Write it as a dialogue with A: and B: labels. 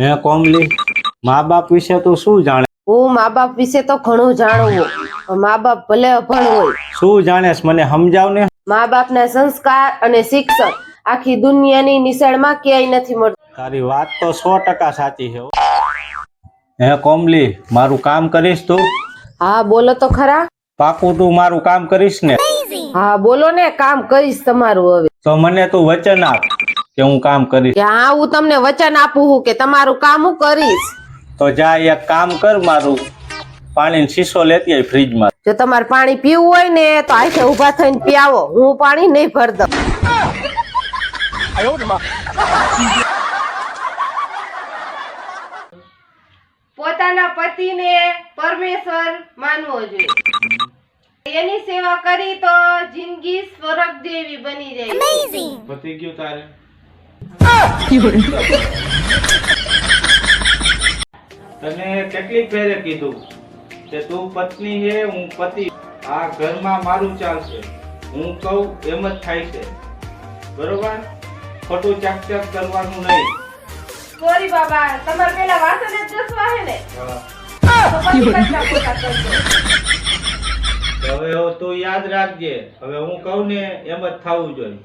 A: હે કોમલી મા બાપ વિશે તું શું જાણે?
B: હું મા બાપ વિશે તો ઘણું જાણું મા બાપ ભલે અભણ હોય.
A: શું જાણેસ મને સમજાવ ને
B: મા બાપના સંસ્કાર અને શિક્ષણ આખી દુનિયાની નિશાળમાં ક્યાંય નથી મળતું.
A: તારી વાત તો સો ટકા સાચી છે હો. હે કોમલી મારું કામ કરીશ તું?
B: હા બોલો તો ખરા.
A: પાકું તું મારું કામ કરીશ ને?
B: હા બોલો ને કામ કરીશ તમારું હવે.
A: તો મને તું વચન આપ. કે હું કામ કરીશ.
B: હા હું તમને વચન આપું છું કે તમારું કામ હું કરીશ.
A: તો જા એક કામ કર મારું. પાણીનો શીશો લેતી આય ફ્રીજમાં.
B: જો તમારે પાણી પીવું હોય ને તો આખે ઊભા થઈને પીવો હું પાણી નહીં ભર દઉં પોતાના પતિને પરમેશ્વર માનવો જોઈએ. એની સેવા કરી તો જિંદગી સ્વર્ગ જેવી બની જાય.
A: પતિ ગયું તારે? તને કેટલી ફેરે કીધું કે તું પત્ની છે હું પતિ. આ ઘરમાં મારું ચાલશે હું કહું એમ જ થાય છે. બરોબર? ખોટું ચાકચાક કરવાનું નહીં.
B: સોરી બાબા તમારે પેલા વાસણ જ જસવા હે ને?
A: હા. હવે હવે તું યાદ રાખજે. હવે હું કહું ને એમ જ થવું જોઈએ.